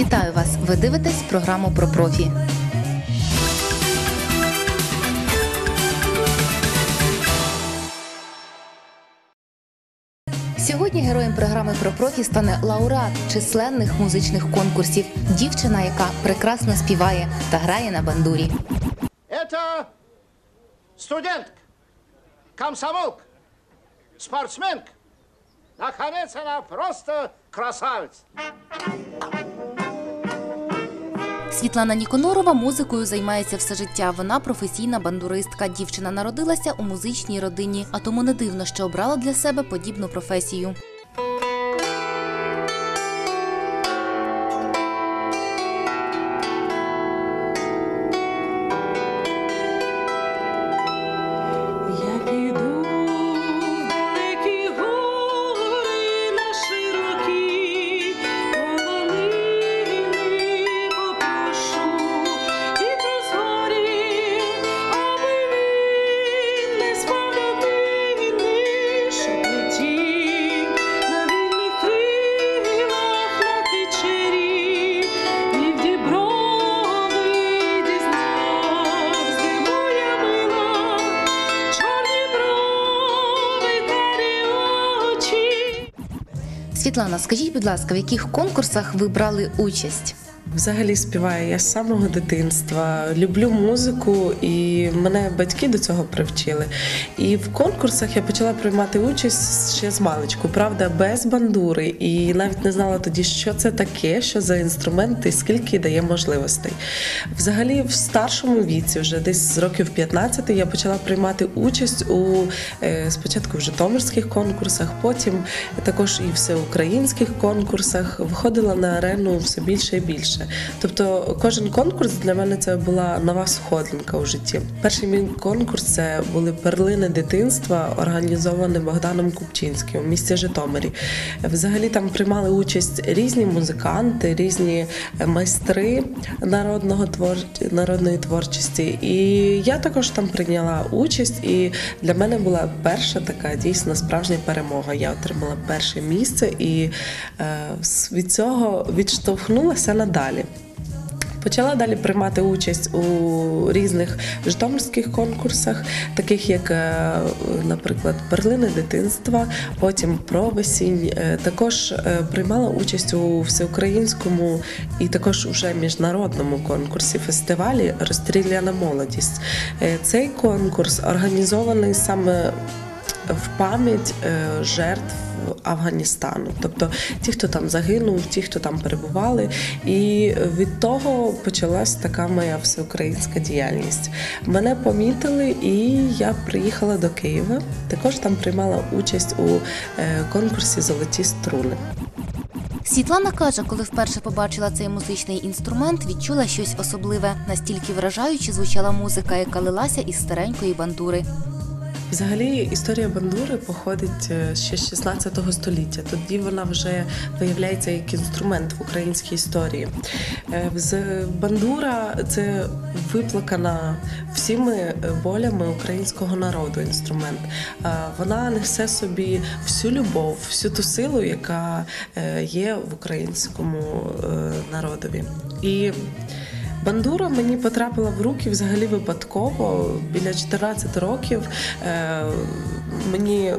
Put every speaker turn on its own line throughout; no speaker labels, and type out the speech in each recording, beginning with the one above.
Вітаю вас! Ви дивитесь програму про профі. Сьогодні героєм програми про профі стане лауреат численних музичних конкурсів. Дівчина, яка прекрасно співає та грає на бандурі.
Это студентка, комсомолка, спортсменка. Наконец, она просто красавица.
Світлана Ніконорова музикою займається все життя. Вона професійна бандуристка. Дівчина народилася у музичній родині, а тому не дивно, що обрала для себе подібну професію. Світлана, скажіть, будь ласка, в яких конкурсах ви брали участь?
Взагалі співаю я з самого дитинства. Люблю музику, і мене батьки до цього привчили. І в конкурсах я почала приймати участь ще з маличку, правда, без бандури. І навіть не знала тоді, що це таке, що за інструмент і скільки дає можливостей. Взагалі, в старшому віці, вже десь з років 15, я почала приймати участь у е, спочатку в житомирських конкурсах, потім також і всеукраїнських конкурсах. Виходила на арену все більше і більше. Тобто, кожен конкурс для мене це була нова сходинка у житті. Перший мій конкурс це були перлини дитинства, організовані Богданом Купчинським у місті Житомирі. Взагалі там приймали участь різні музиканти, різні майстри народного твор... народної творчості. І я також там прийняла участь, і для мене була перша така дійсно справжня перемога. Я отримала перше місце і е, від цього відштовхнулася надалі. Почала далі приймати участь у різних житомирських конкурсах, таких як, е, наприклад, перлини дитинства, потім провесінь. Е, Також е, приймала участь у всеукраїнському і також уже міжнародному конкурсі фестивалі Розстріляна молодість. Цей конкурс організований саме в пам'ять жертв Афганістану, тобто ті, хто там загинув, ті, хто там перебували, і від того почалась така моя всеукраїнська діяльність. Мене помітили, і я приїхала до Києва. Також там приймала участь у е, конкурсі Золоті струни.
Світлана каже, коли вперше побачила цей музичний інструмент, відчула щось особливе. Настільки вражаюче звучала музика, яка лилася із старенької бандури.
Взагалі, історія бандури походить е, ще з 16 століття. Тоді вона вже виявляється як інструмент в українській історії. Е, Бандура це виплакана всіми болями українського народу інструмент. Е, Вона несе собі всю любов, всю ту силу, яка е, є в українському е, народові. І Бандура мені потрапила в руки взагалі випадково. Біля 14 років е, мені е,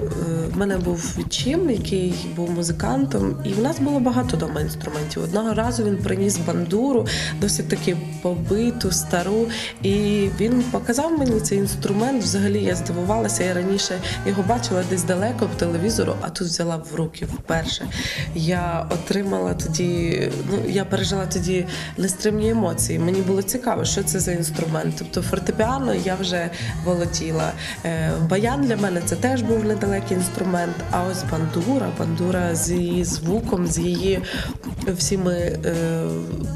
в мене був відчим, який був музикантом, і в нас було багато дома інструментів. Одного разу він приніс бандуру, досить таки побиту, стару, і він показав мені цей інструмент. Взагалі я здивувалася. Я раніше його бачила десь далеко по телевізору, а тут взяла в руки вперше. Я отримала тоді, ну я пережила тоді нестримні емоції. Мені було цікаво, що це за інструмент. Тобто фортепіано я вже володіла. Е, Баян для мене це теж був недалекий інструмент. А ось бандура, бандура з її звуком, з її всіми е,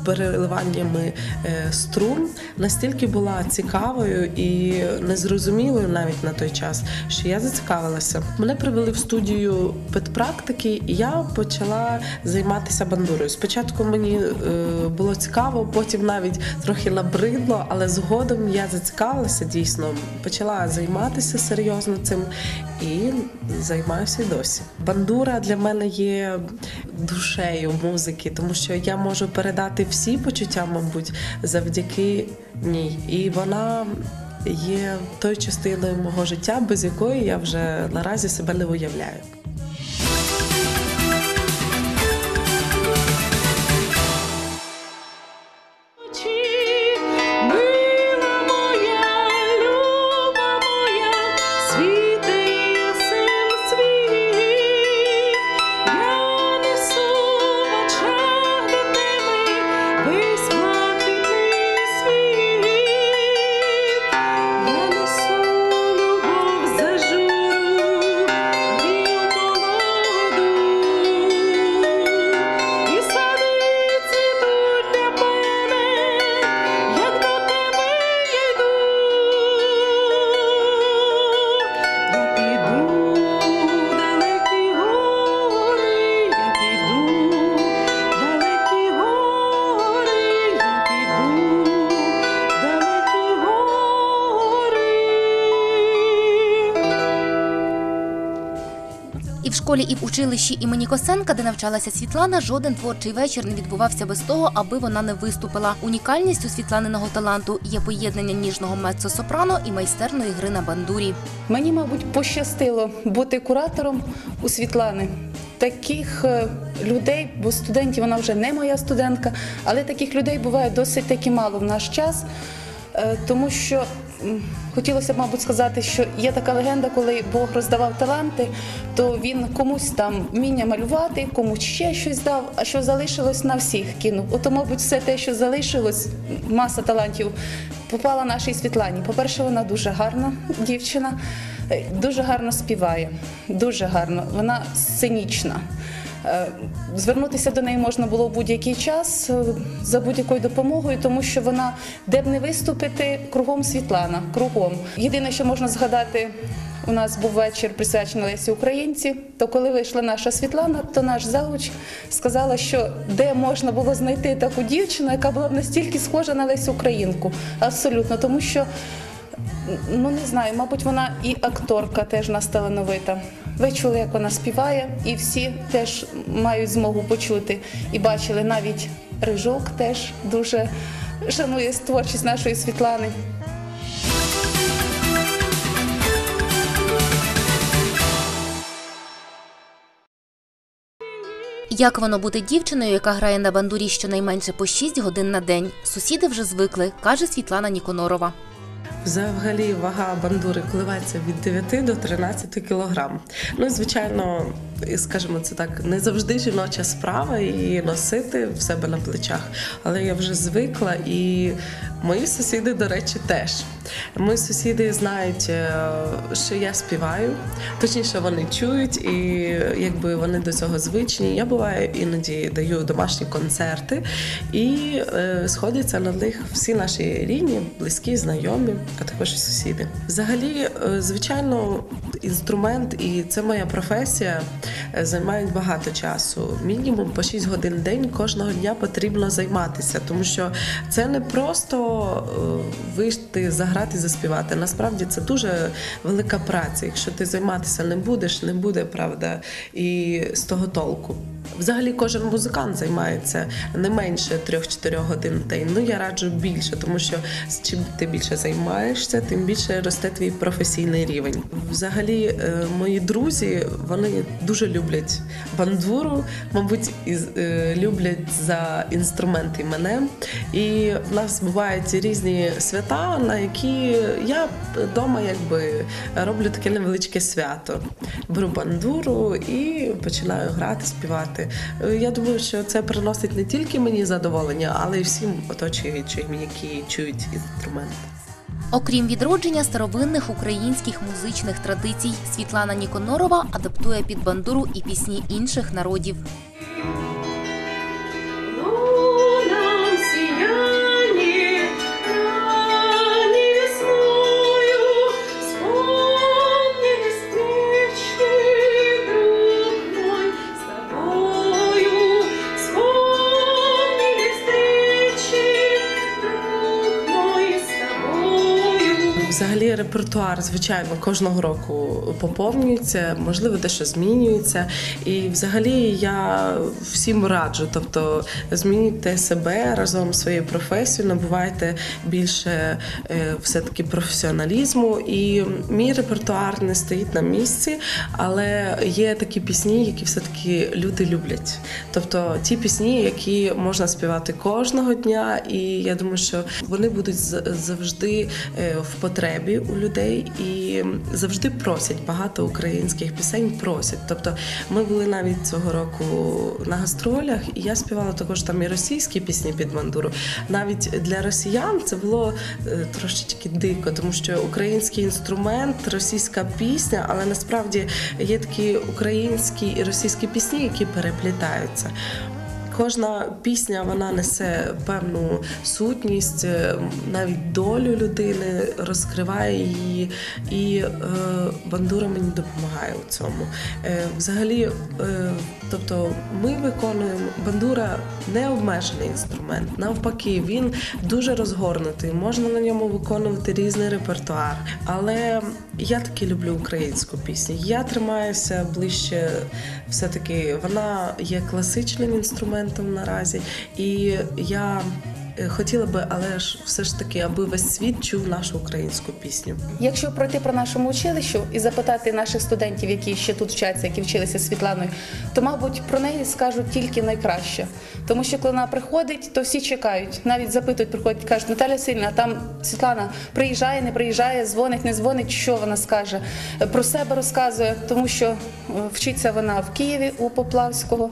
переливаннями е, струн настільки була цікавою і незрозумілою навіть на той час, що я зацікавилася. Мене привели в студію педпрактики, і я почала займатися бандурою. Спочатку мені е, було цікаво, потім навіть трохи набридло, але згодом я зацікавилася дійсно, почала займатися серйозно цим. І займаюся досі. Бандура для мене є душею музики, тому що я можу передати всі почуття, мабуть, завдяки ній. І вона є тою частиною мого життя, без якої я вже наразі себе не уявляю.
В
школі, і в училищі імені Косенка, де навчалася Світлана, жоден творчий вечір не відбувався без того, аби вона не виступила. Унікальністю Світланиного таланту є поєднання ніжного меццо-сопрано і майстерної гри на бандурі.
Мені, мабуть, пощастило бути куратором у Світлани. Таких е, людей, бо студентів вона вже не моя студентка, але таких людей буває досить таки мало в наш час, Е, тому що хотілося б, мабуть, сказати, що є така легенда, коли Бог роздавав таланти, то він комусь там вміння малювати, комусь ще щось дав, а що залишилось на всіх кинув. Ото, мабуть, все те, що залишилось, маса талантів, попала нашій Світлані. По-перше, вона дуже гарна дівчина, е, дуже гарно співає, дуже гарно. Вона сценічна. Е, Звернутися до неї можна було в будь-який час е, за будь-якою допомогою, тому що вона де б не виступити, кругом Світлана, кругом. Єдине, що можна згадати, у нас був вечір присвячений Лесі Українці. То коли вийшла наша Світлана, то наш завуч сказала, що де можна було знайти таку дівчину, яка була б настільки схожа на Лесю Українку. Абсолютно, тому що ну не знаю, мабуть, вона і акторка теж насталановита. Ви чули, як вона співає, і всі теж мають змогу почути. І бачили навіть Рижок теж дуже шанує творчість нашої Світлани.
Як воно бути дівчиною, яка грає на бандурі щонайменше по 6 годин на день? Сусіди вже звикли, каже Світлана Ніконорова.
Взагалі вага бандури коливається від 9 до 13 кілограм. Ну звичайно, скажімо, це так не завжди жіноча справа її носити в себе на плечах. Але я вже звикла, і мої сусіди, до речі, теж. Мої сусіди знають, е, що я співаю, точніше, вони чують, і якби вони до цього звичні. Я буваю іноді даю домашні концерти, і е, сходяться на них всі наші рідні, близькі, знайомі, а також сусіди. Взагалі, е, звичайно, інструмент і це моя професія займають багато часу. Мінімум по 6 годин в день кожного дня потрібно займатися, тому що це не просто е, вийти, заграти, заспівати. Насправді це дуже велика праця. Якщо ти займатися не будеш, не буде правда і з того толку. Взагалі кожен музикант займається не менше 3-4 годин в день. Ну я раджу більше, тому що з чим ти більше займаєшся, тим більше росте твій професійний рівень. Взагалі, е, мої друзі вони дуже люблять бандуру, мабуть, і е, люблять за інструменти мене. І в нас бувають різні свята, на які я вдома якби роблю таке невеличке свято. Беру бандуру і починаю грати, співати. Е, Я думаю, що це приносить не тільки мені задоволення, але й всім оточуючим, які чують інструмент.
Окрім відродження старовинних українських музичних традицій, Світлана Ніконорова адаптує під бандуру і пісні інших народів.
Rosa.
Взагалі репертуар, звичайно, кожного року поповнюється, можливо, дещо змінюється. І взагалі я всім раджу, тобто змінюйте себе разом з своєю професією, набувайте більше е, все-таки професіоналізму. І мій репертуар не стоїть на місці, але є такі пісні, які все-таки люди люблять. Тобто ті пісні, які можна співати кожного дня, і я думаю, що вони будуть завжди е, в потребі у людей і завжди просять багато українських пісень. Просять. Тобто, ми були навіть цього року на гастролях, і я співала також там і російські пісні під бандуру. Навіть для росіян це було е, трошечки дико, тому що український інструмент, російська пісня, але насправді є такі українські і російські пісні, які переплітаються. Кожна пісня вона несе певну сутність, е, навіть долю людини, розкриває її, і е, бандура мені допомагає у цьому. Е, взагалі, е, тобто, ми виконуємо бандура не обмежений інструмент. Навпаки, він дуже розгорнутий. Можна на ньому виконувати різний репертуар. Але я таки люблю українську пісню. Я тримаюся ближче, все-таки вона є класичним інструментом наразі, і я. е, Хотіла би, але ж все ж таки, аби весь світ чув нашу українську пісню.
Якщо пройти про нашому училищу і запитати наших студентів, які ще тут вчаться, які вчилися Світланою, то, мабуть, про неї скажуть тільки найкраще. Тому що коли вона приходить, то всі чекають. Навіть запитують, приходять, кажуть, Наталя Сильна, там Світлана приїжджає, не приїжджає, дзвонить, не дзвонить, що вона скаже. Про себе розказує, тому що е, вчиться вона в Києві у Поплавського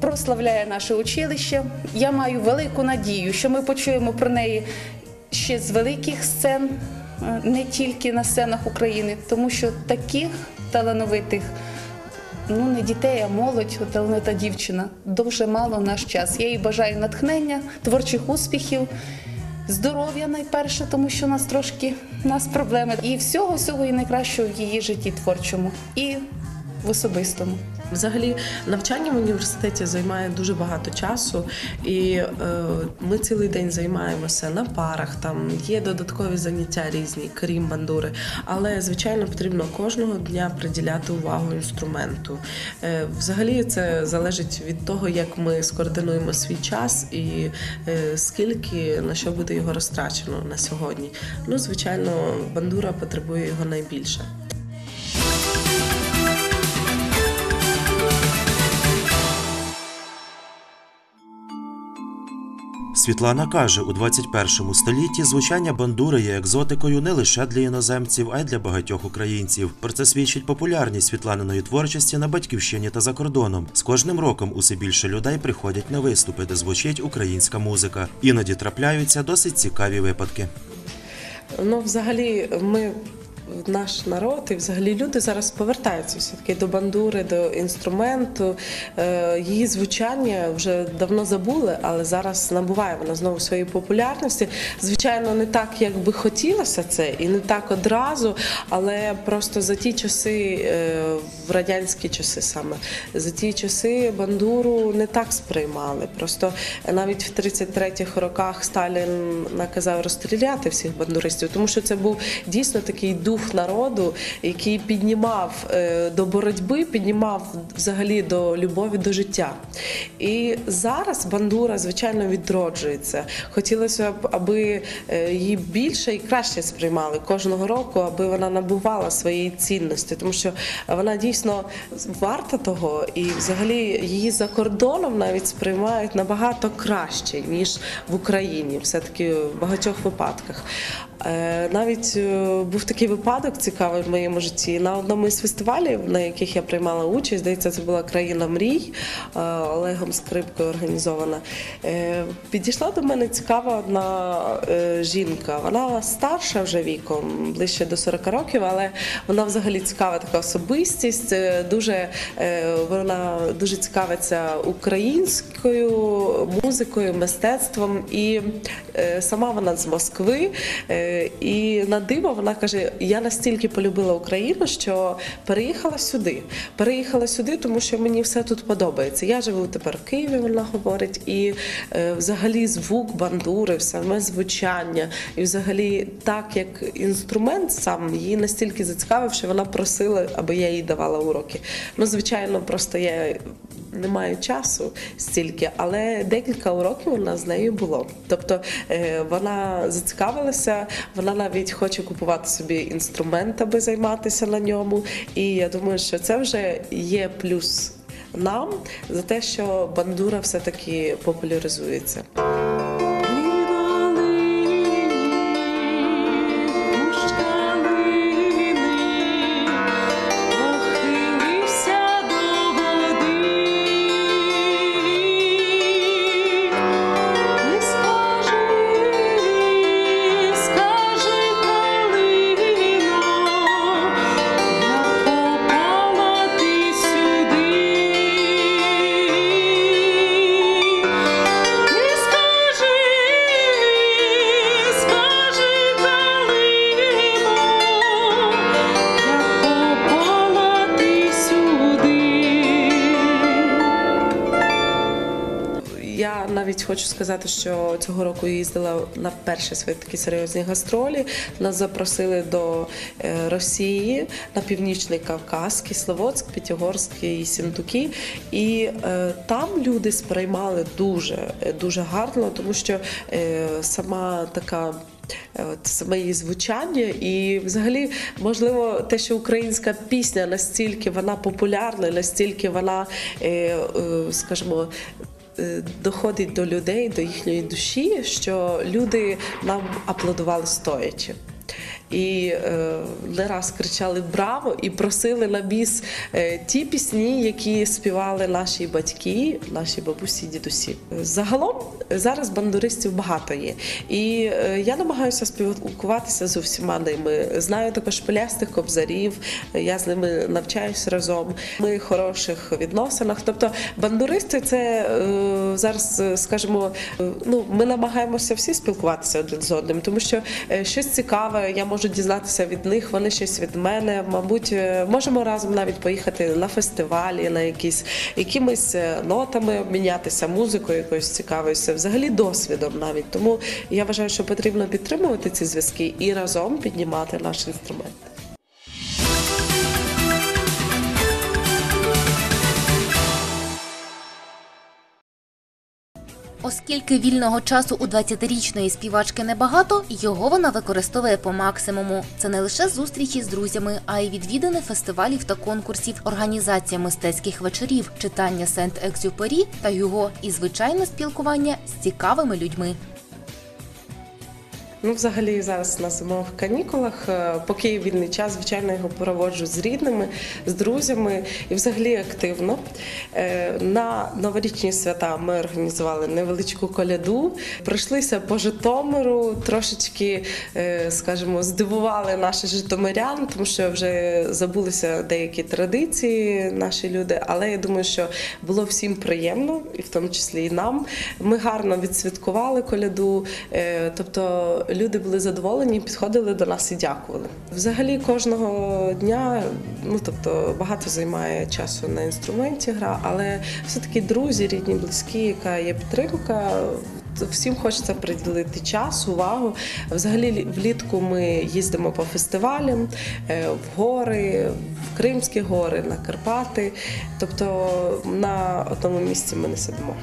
прославляє наше училище. Я маю велику надію, що ми почуємо про неї ще з великих сцен, е, не тільки на сценах України, тому що таких талановитих. Ну, не дітей, а молодь, талановита дівчина. Дуже мало наш час. Я їй бажаю натхнення, творчих успіхів, здоров'я найперше, тому що у нас трошки у нас проблеми. І всього, всього і найкращого в її житті творчому і в особистому.
Взагалі, навчання в університеті займає дуже багато часу, і е, ми цілий день займаємося на парах. Там є додаткові заняття різні, крім бандури. Але звичайно потрібно кожного дня приділяти увагу інструменту. Е, взагалі, це залежить від того, як ми скоординуємо свій час і е, скільки на що буде його розтрачено на сьогодні. Ну, звичайно, бандура потребує його найбільше.
Світлана каже, у 21 столітті звучання бандури є екзотикою не лише для іноземців, а й для багатьох українців. Про це свідчить популярність Світланиної творчості на батьківщині та за кордоном. З кожним роком усе більше людей приходять на виступи, де звучить українська музика. Іноді трапляються досить цікаві випадки.
Ну, взагалі, ми. Наш народ і взагалі люди зараз повертаються все таки до бандури, до інструменту. Е, Її звучання вже давно забули, але зараз набуває вона знову своєї популярності. Звичайно, не так, як би хотілося це, і не так одразу, але просто за ті часи, е, в радянські часи саме, за ті часи бандуру не так сприймали. Просто навіть в 33-х роках Сталін наказав розстріляти всіх бандуристів, тому що це був дійсно такий дух народу, який піднімав е, до боротьби, піднімав взагалі до любові до життя. І зараз бандура, звичайно, відроджується. Хотілося б, аби е, її більше і краще сприймали кожного року, аби вона набувала своєї цінності, тому що вона дійсно варта того, і взагалі її за кордоном навіть сприймають набагато краще ніж в Україні, все таки в багатьох випадках. Е, Навіть е, був такий випадок цікавий в моєму житті. На одному із фестивалів, на яких я приймала участь, здається, це була країна мрій е, Олегом Скрипкою організована. Підійшла до мене цікава одна жінка. Вона старша вже віком, ближче до 40 років, але вона взагалі цікава така особистість. Дуже вона дуже цікавиться українською музикою, мистецтвом. І сама вона з Москви. І на диво вона каже: я настільки полюбила Україну, що переїхала сюди. Переїхала сюди, тому що мені все тут подобається. Я живу тепер в Києві, вона говорить, і е, взагалі звук бандури, саме звучання, і взагалі так як інструмент сам її настільки зацікавив, що вона просила, аби я їй давала уроки. Ну, звичайно, просто я не маю часу стільки, але декілька уроків у нас з нею було. Тобто е, вона зацікавилася, вона навіть хоче купувати собі інструмент, аби займатися на ньому. І я думаю, що це вже є плюс нам за те, що бандура все-таки популяризується. Хочу сказати, що цього року їздила на перші свої такі серйозні гастролі. Нас запросили до е, Росії на північний Кавказ, Кисловодськ, П'ятигорськ і Сіндуки. І е, там люди сприймали дуже дуже гарно, тому що е, сама така. саме її звучання, і взагалі, можливо, те, що українська пісня настільки вона популярна, настільки вона, скажімо, доходить до людей, до їхньої душі, що люди нам аплодували стоячи. І е, не раз кричали Браво! і просили на біс е, ті пісні, які співали наші батьки, наші бабусі, дідусі. Загалом зараз бандуристів багато є. І е, я намагаюся спілкуватися з усіма ними. Знаю також пилястих кобзарів, я з ними навчаюсь разом. Ми в хороших відносинах. Тобто бандуристи це е, зараз, е, скажімо, е, ну ми намагаємося всі спілкуватися один з одним, тому що е, щось цікаве, я можу дізнатися від них, вони щось від мене. Мабуть, е, можемо разом навіть поїхати на фестивалі, на якісь якимись е, нотами обмінятися, музикою якоюсь цікавився, взагалі досвідом навіть. Тому я вважаю, що потрібно підтримувати ці зв'язки і разом піднімати наш інструмент.
Оскільки вільного часу у 20-річної співачки небагато, його вона використовує по максимуму. Це не лише зустрічі з друзями, а й відвідини фестивалів та конкурсів, організація мистецьких вечорів, читання Сент-Екзюпері та його і звичайно спілкування з цікавими людьми.
Ну, взагалі, зараз на зимових канікулах, е, поки є вільний час, звичайно, його проводжу з рідними, з друзями і взагалі активно. Е, На новорічні свята ми організували невеличку коляду, пройшлися по Житомиру, трошечки, е, скажімо, здивували наших житомирян, тому що вже забулися деякі традиції наші люди. Але я думаю, що було всім приємно, і в тому числі і нам. Ми гарно відсвяткували коляду, тобто люди були задоволені, підходили до нас і дякували. Взагалі кожного дня, ну тобто багато займає часу на інструменті гра, але все-таки друзі, рідні, близькі, яка є підтримка. Всім хочеться приділити час, увагу. Взагалі, влітку ми їздимо по фестивалям, е, в гори, в Кримські гори, на Карпати. Тобто на одному місці ми не сидимо.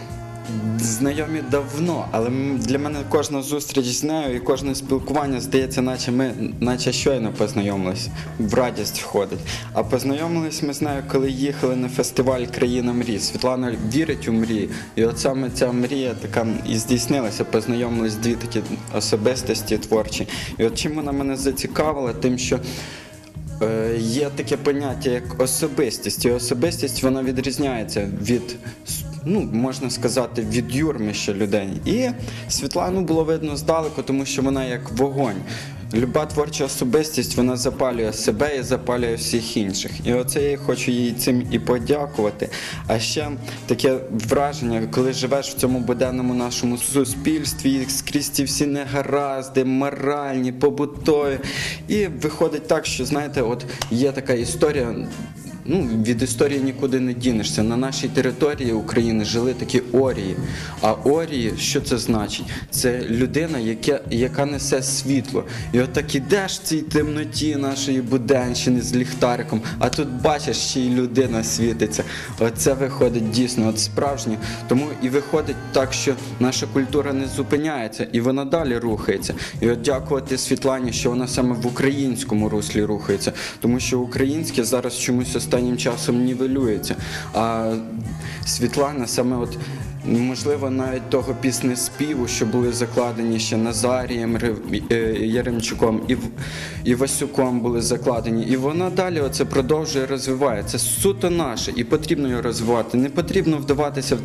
Знайомі давно, але для мене кожна зустріч з нею і кожне спілкування здається, наче ми наче щойно познайомились, в радість входить. А познайомились ми з нею, коли їхали на фестиваль Країна мрій. Світлана вірить у мрії. І от саме ця мрія така і здійснилася. Познайомились дві такі особистості творчі. І от чим вона мене зацікавила, тим, що Е, Є таке поняття як особистість, і особистість вона відрізняється від, ну можна сказати, від юрмища людей. І Світлану було видно здалеку, тому що вона як вогонь. Люба творча особистість вона запалює себе і запалює всіх інших. І оце я хочу їй цим і подякувати. А ще таке враження, коли живеш в цьому буденному нашому суспільстві, скрізь ці всі негаразди, моральні, побутові. І виходить так, що знаєте, от є така історія. Ну, від історії нікуди не дінешся. На нашій території України жили такі орії. А орії, що це значить? Це людина, яка, яка несе світло. І от так ідеш в цій темноті нашої буденщини з ліхтариком, а тут бачиш, ще й людина світиться. Оце виходить дійсно от справжнє. Тому і виходить так, що наша культура не зупиняється і вона далі рухається. І от дякувати Світлані, що вона саме в українському руслі рухається, тому що українське зараз чомусь останнім часом нівелюється. А Світлана саме от. Можливо, навіть того пісни співу, що були закладені ще Назарієм е, Яремчуком і, і Васюком були закладені. І вона далі оце продовжує розвиває. Це суто наше, і потрібно його розвивати. Не потрібно вдаватися в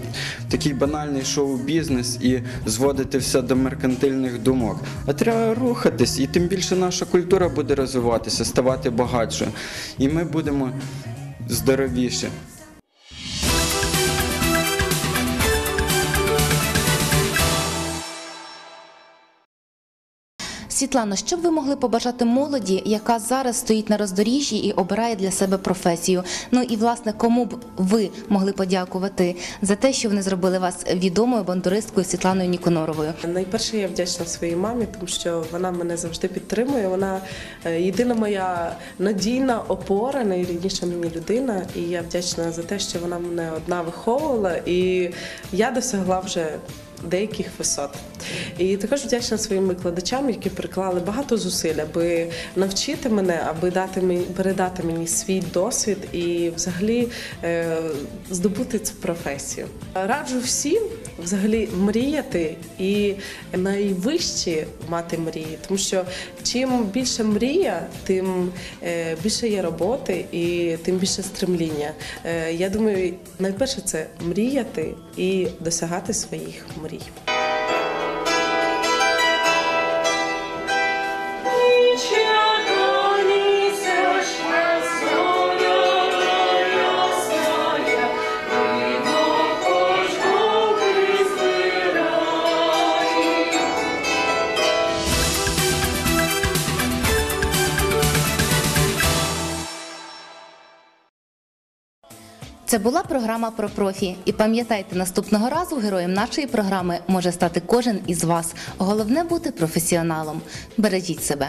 такий банальний шоу-бізнес і зводити все до меркантильних думок. А треба рухатись, і тим більше наша культура буде розвиватися, ставати багатшою. І ми будемо здоровіші.
Світлано, що б ви могли побажати молоді, яка зараз стоїть на роздоріжжі і обирає для себе професію? Ну і власне, кому б ви могли подякувати за те, що вони зробили вас відомою бандуристкою Світланою Ніконоровою?
Найперше я вдячна своїй мамі, тому що вона мене завжди підтримує. Вона е, єдина моя надійна опора, найрідніша мені людина. І я вдячна за те, що вона мене одна виховувала, і я досягла вже. Деяких висот. І також вдячна своїм викладачам, які приклали багато зусиль, аби навчити мене, аби дати мені передати мені свій досвід і взагалі е, здобути цю професію. Раджу всім взагалі мріяти і найвищі мати мрії, тому що чим більше мрія, тим е, більше є роботи і тим більше стремління. Е, Я думаю, найперше це мріяти і досягати своїх мрій.
Це була програма про профі. І пам'ятайте, наступного разу героєм нашої програми може стати кожен із вас. Головне бути професіоналом. Бережіть себе.